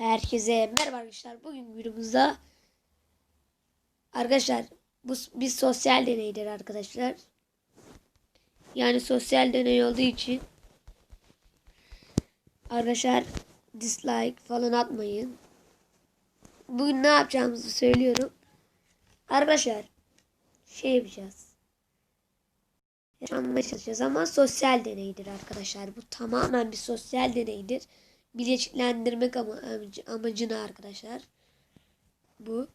Herkese merhaba arkadaşlar. Bugün videomuzda arkadaşlar bu bir sosyal deneydir arkadaşlar. Yani sosyal deney olduğu için arkadaşlar dislike falan atmayın. Bugün ne yapacağımızı söylüyorum. Arkadaşlar şey yapacağız. Anlamaya çalışacağız ama sosyal deneydir arkadaşlar. Bu tamamen bir sosyal deneydir. Bilinçlendirmek ama, amacı, amacına arkadaşlar. Bu.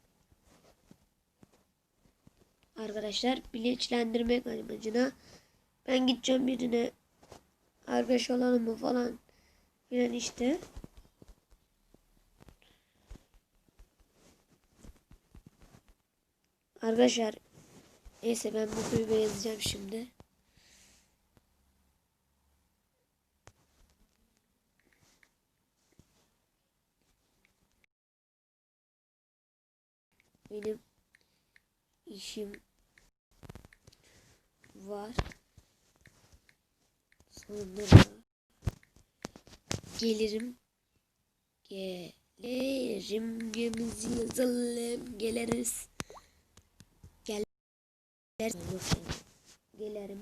Arkadaşlar bilinçlendirmek amacına. Ben gideceğim birine arkadaş olalım mı falan filan işte. Arkadaşlar neyse ben bu kulübe yazacağım şimdi. Benim işim var. Sonra gelirim. Gelirim. Gemimizi yazalım. Geliriz. Gel. Yok yani.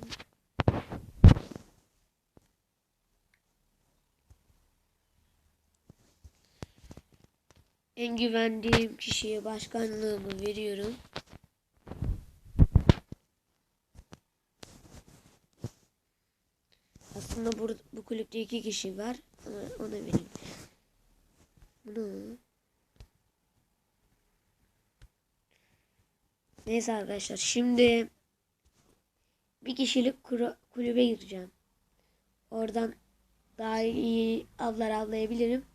En güvendiğim kişiye başkanlığımı veriyorum. Aslında bu, bu kulüpte iki kişi var. Ama ona vereyim. Bunu. Neyse arkadaşlar. Şimdi bir kişilik kulübe gireceğim. Oradan daha iyi avlar avlayabilirim.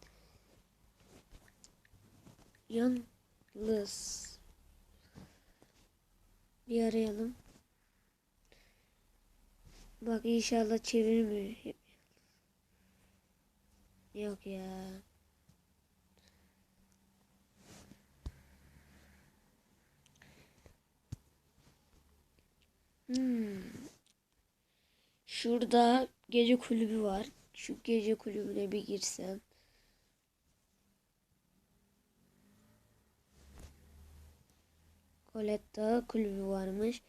Yalnız. Bir arayalım. Bak inşallah çevirmiyor. Yok ya. Hmm. Şurada gece kulübü var. Şu gece kulübüne bir girsem. Coletta kulübü varmış.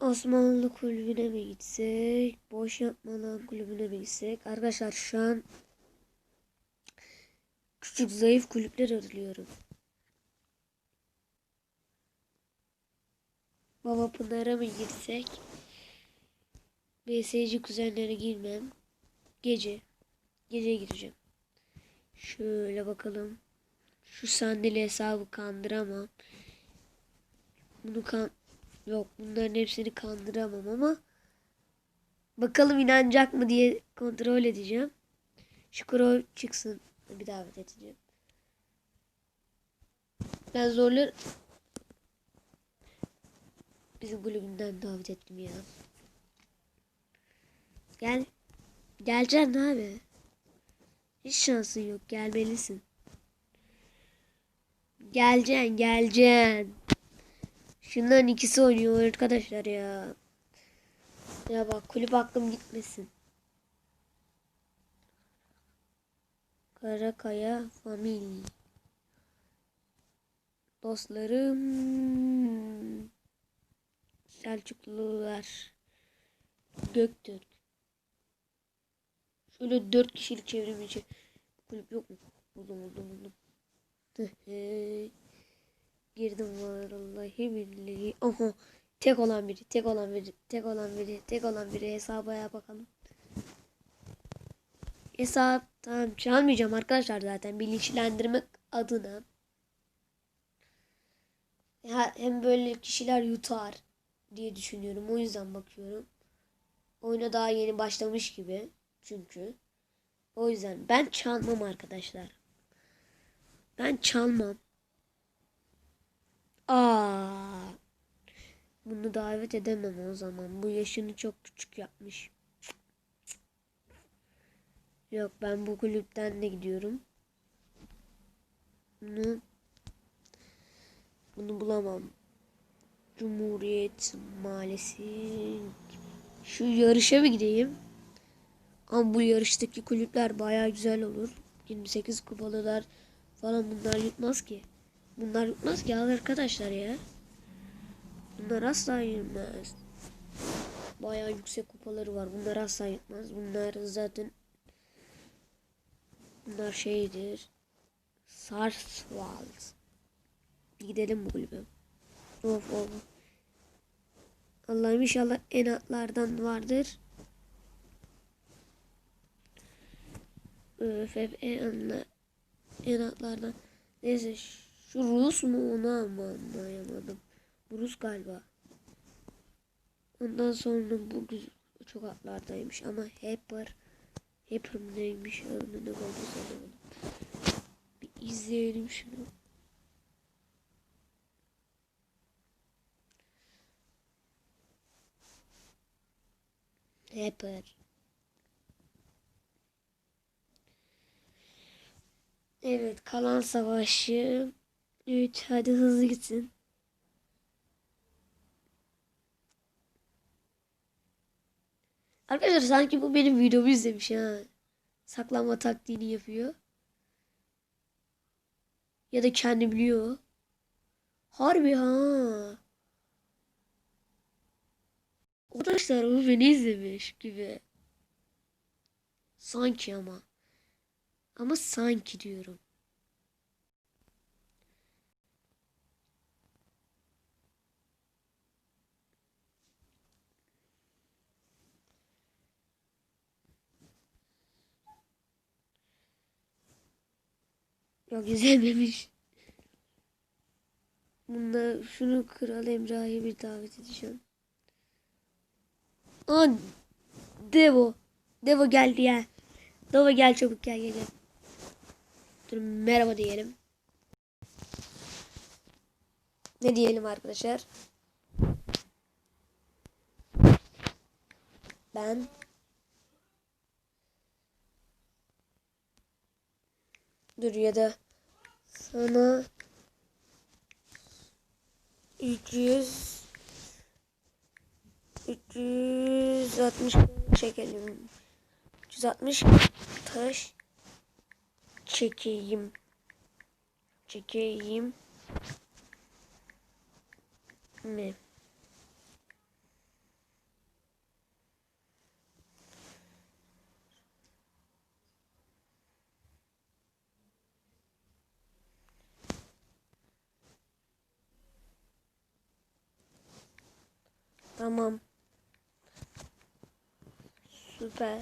Osmanlı kulübüne mi gitsek? Boş yapmadan kulübüne mi gitsek? Arkadaşlar şu an küçük zayıf kulüpler arıyorum. Baba Pınar'a mı girsek? BSC kuzenlere girmem. Gece. Gece gireceğim. Şöyle bakalım. Şu sandalye hesabı kandıramam. Bunu kan yok bunların hepsini kandıramam ama bakalım inanacak mı diye kontrol edeceğim. Şu Crow çıksın. Bir davet edeceğim. Ben zorlar bizim kulübünden davet ettim ya. Gel. Geleceksin abi. Hiç şansın yok. Gelmelisin. Geleceksin geleceksin. Şunların ikisi oynuyor arkadaşlar ya. Ya bak kulüp aklım gitmesin. Karakaya Family. Dostlarım. Selçuklular. Göktürk. Şöyle dört kişilik çevrim içi kulüp yok mu? Buldum buldum buldum. Girdim vallahi billahi. Aha. Tek olan biri, tek olan biri, tek olan biri, tek olan biri hesaba ya bakalım. Hesap tamam çalmayacağım arkadaşlar zaten bilinçlendirmek adına. Ya, hem böyle kişiler yutar diye düşünüyorum. O yüzden bakıyorum. Oyuna daha yeni başlamış gibi. Çünkü. O yüzden ben çalmam arkadaşlar. Ben çalmam. Aa. Bunu davet edemem o zaman. Bu yaşını çok küçük yapmış. Yok ben bu kulüpten de gidiyorum. Bunu bunu bulamam. Cumhuriyet Mahallesi. Şu yarışa bir gideyim. Ama bu yarıştaki kulüpler baya güzel olur. 28 kupalılar falan bunlar yutmaz ki. Bunlar yutmaz ki arkadaşlar ya. Bunlar asla yutmaz. Bayağı yüksek kupaları var. Bunlar asla yutmaz. Bunlar zaten bunlar şeydir. Sarswald. Gidelim bu kulübe. Of of. Allah'ım inşallah en altlardan vardır. Öf hep en, altlar, en altlardan. Neyse şu Rus mu onu ama anlayamadım. Rus galiba. Ondan sonra bu güzel, çok altlardaymış ama Hepper Hepper neymiş önüne koydu sanırım. Bir izleyelim şunu. Hepper. Evet kalan savaşı. Evet hadi hızlı gitsin. Arkadaşlar sanki bu benim videomu izlemiş ha. Saklanma taktiğini yapıyor. Ya da kendi biliyor. Harbi ha. Arkadaşlar bu beni izlemiş gibi. Sanki ama. Ama sanki diyorum. Yok izlememiş. Bunda şunu Kral Emrah'ı bir davet edeceğim. Aa, Devo. Devo geldi ya. Devo gel çabuk gel gel. gel. Dur merhaba diyelim. Ne diyelim arkadaşlar? Ben Dur ya da sana 300 360 çekelim. 360 taş çekeyim. Çekeyim mi? Tamam. Süper.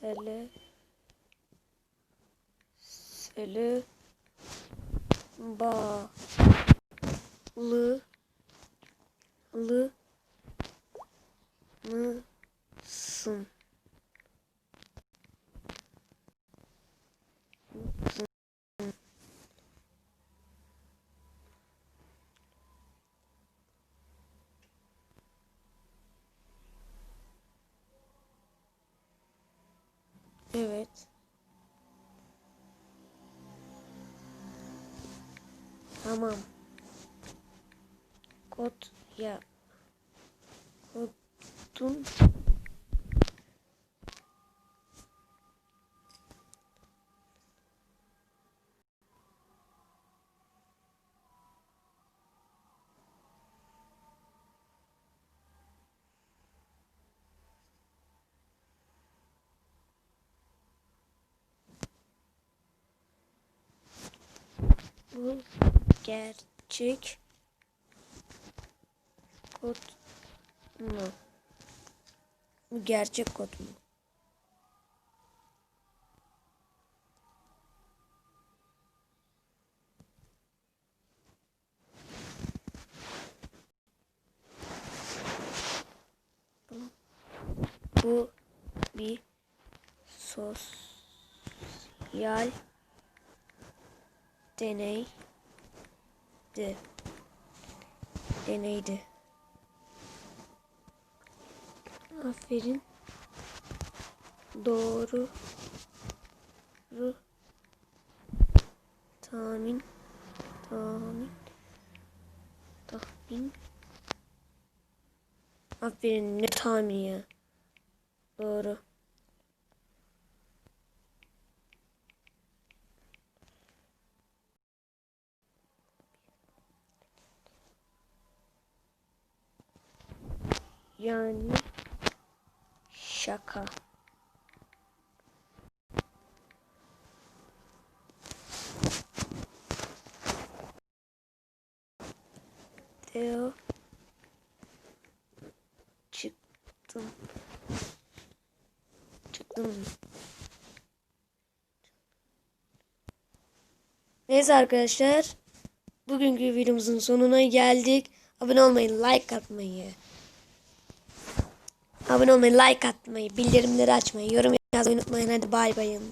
Sele. Sele. Ba. Lı. Lı. Mısın? Evet. Tamam. Kod ya. Kodun bu gerçek kod mu? Bu gerçek kod mu? Bu bir sosyal deneydi. Deneydi. Aferin. Doğru. Ru. Tahmin. Tahmin. Tahmin. Aferin ne tahmin ya. Doğru. Yani şaka. Teo çıktım. Çıktım. Neyse arkadaşlar. Bugünkü videomuzun sonuna geldik. Abone olmayı, like atmayı. Abone olmayı, like atmayı, bildirimleri açmayı, yorum yazmayı unutmayın. Hadi bay bayın.